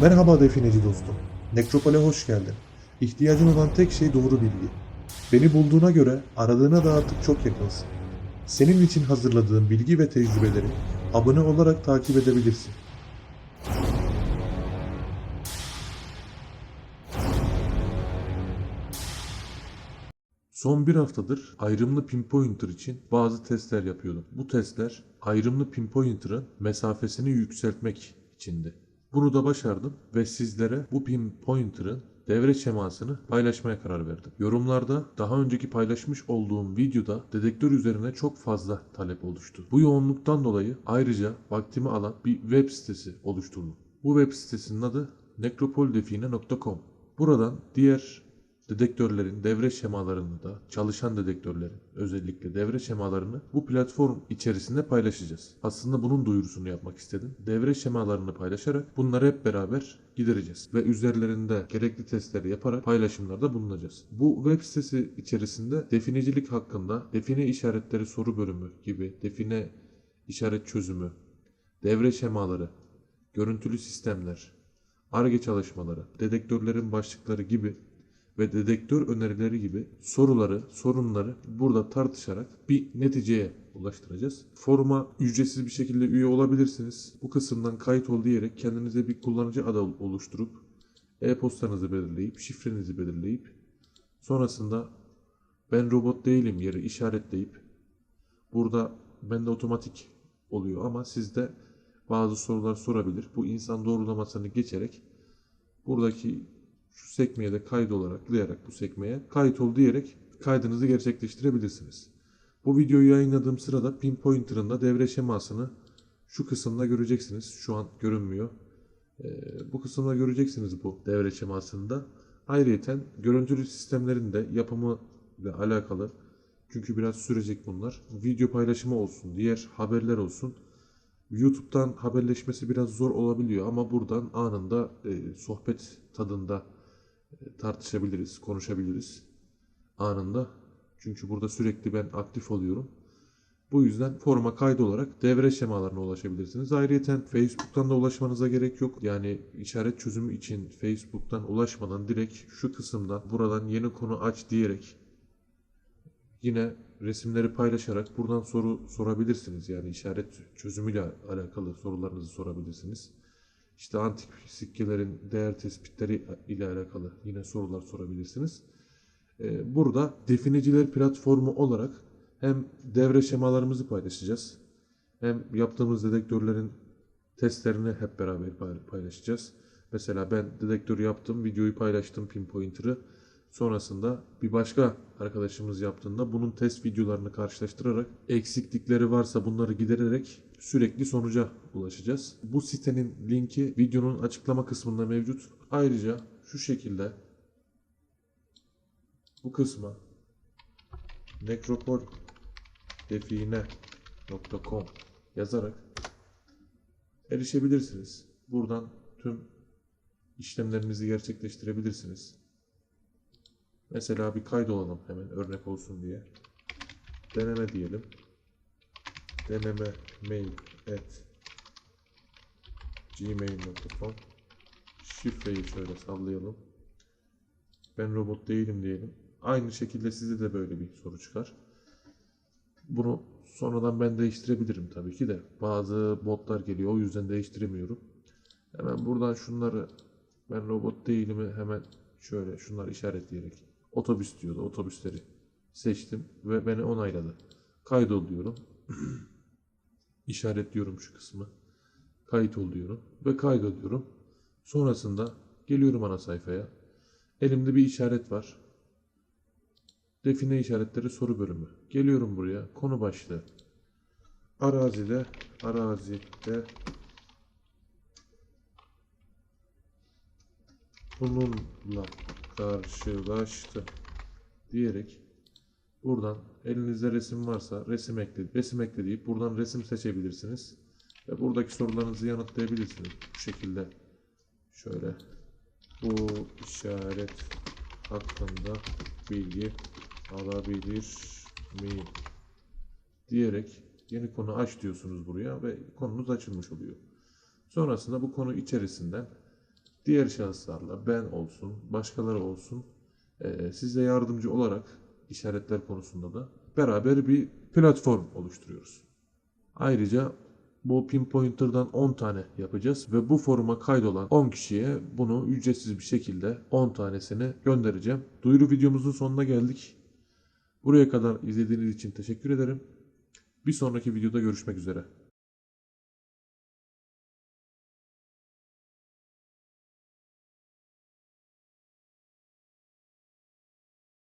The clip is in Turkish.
Merhaba defineci dostum. Nekropole hoş geldin. İhtiyacın olan tek şey doğru bilgi. Beni bulduğuna göre aradığına da artık çok yakınsın. Senin için hazırladığım bilgi ve tecrübeleri abone olarak takip edebilirsin. Son bir haftadır ayrımlı pinpointer için bazı testler yapıyordum. Bu testler ayrımlı pinpointer'ın mesafesini yükseltmek içindi. Bunu da başardım ve sizlere bu pinpointer'ın devre şemasını paylaşmaya karar verdim. Yorumlarda daha önceki paylaşmış olduğum videoda dedektör üzerine çok fazla talep oluştu. Bu yoğunluktan dolayı ayrıca vaktimi alan bir web sitesi oluşturdum. Bu web sitesinin adı nekropoldefine.com. Buradan diğer dedektörlerin devre şemalarını da çalışan dedektörlerin özellikle devre şemalarını bu platform içerisinde paylaşacağız. Aslında bunun duyurusunu yapmak istedim. Devre şemalarını paylaşarak bunları hep beraber gidereceğiz ve üzerlerinde gerekli testleri yaparak paylaşımlarda bulunacağız. Bu web sitesi içerisinde definecilik hakkında define işaretleri soru bölümü gibi define işaret çözümü, devre şemaları, görüntülü sistemler, ARGE çalışmaları, dedektörlerin başlıkları gibi ve dedektör önerileri gibi soruları, sorunları burada tartışarak bir neticeye ulaştıracağız. Foruma ücretsiz bir şekilde üye olabilirsiniz. Bu kısımdan kayıt ol diyerek kendinize bir kullanıcı adı oluşturup e-postanızı belirleyip, şifrenizi belirleyip sonrasında ben robot değilim yeri işaretleyip burada bende otomatik oluyor ama sizde bazı sorular sorabilir. Bu insan doğrulamasını geçerek buradaki şu sekmeye de kayıt olarak tıklayarak bu sekmeye kayıt ol diyerek kaydınızı gerçekleştirebilirsiniz. Bu videoyu yayınladığım sırada pinpointer'ın da devre şemasını şu kısımda göreceksiniz. Şu an görünmüyor. Ee, bu kısımda göreceksiniz bu devre şemasında. Ayrıyeten görüntülü sistemlerin de yapımı ile alakalı çünkü biraz sürecek bunlar. Video paylaşımı olsun, diğer haberler olsun. YouTube'dan haberleşmesi biraz zor olabiliyor ama buradan anında e, sohbet tadında tartışabiliriz, konuşabiliriz anında. Çünkü burada sürekli ben aktif oluyorum. Bu yüzden foruma kaydolarak devre şemalarına ulaşabilirsiniz. Ayrıca Facebook'tan da ulaşmanıza gerek yok. Yani işaret çözümü için Facebook'tan ulaşmadan direkt şu kısımdan buradan yeni konu aç diyerek yine resimleri paylaşarak buradan soru sorabilirsiniz. Yani işaret çözümüyle alakalı sorularınızı sorabilirsiniz. İşte antik sikkelerin değer tespitleri ile alakalı yine sorular sorabilirsiniz. Ee, Burada defineciler platformu olarak hem devre şemalarımızı paylaşacağız. Hem yaptığımız dedektörlerin testlerini hep beraber pay- paylaşacağız. Mesela ben dedektörü yaptım, videoyu paylaştım pinpointer'ı. Sonrasında bir başka arkadaşımız yaptığında bunun test videolarını karşılaştırarak eksiklikleri varsa bunları gidererek sürekli sonuca ulaşacağız. Bu sitenin linki videonun açıklama kısmında mevcut. Ayrıca şu şekilde bu kısma nekropoldefine.com yazarak erişebilirsiniz. Buradan tüm işlemlerinizi gerçekleştirebilirsiniz. Mesela bir kaydolalım hemen örnek olsun diye. Deneme diyelim. Deneme mail at gmail.com Şifreyi şöyle sallayalım. Ben robot değilim diyelim. Aynı şekilde size de böyle bir soru çıkar. Bunu sonradan ben değiştirebilirim tabii ki de. Bazı botlar geliyor o yüzden değiştiremiyorum. Hemen buradan şunları ben robot değilimi hemen şöyle şunları işaretleyerek otobüs diyordu. Otobüsleri seçtim ve beni onayladı. Kaydol diyorum. İşaretliyorum şu kısmı. Kayıt ol diyorum ve kaydediyorum. Sonrasında geliyorum ana sayfaya. Elimde bir işaret var. Define işaretleri soru bölümü. Geliyorum buraya. Konu başlığı. Arazide, arazide bununla karşılaştı diyerek buradan elinizde resim varsa resim ekle, resim ekle deyip buradan resim seçebilirsiniz. Ve buradaki sorularınızı yanıtlayabilirsiniz. Bu şekilde şöyle bu işaret hakkında bilgi alabilir miyim diyerek yeni konu aç diyorsunuz buraya ve konunuz açılmış oluyor. Sonrasında bu konu içerisinden diğer şahıslarla ben olsun, başkaları olsun e, size yardımcı olarak işaretler konusunda da beraber bir platform oluşturuyoruz. Ayrıca bu pinpointer'dan 10 tane yapacağız ve bu foruma kaydolan 10 kişiye bunu ücretsiz bir şekilde 10 tanesini göndereceğim. Duyuru videomuzun sonuna geldik. Buraya kadar izlediğiniz için teşekkür ederim. Bir sonraki videoda görüşmek üzere.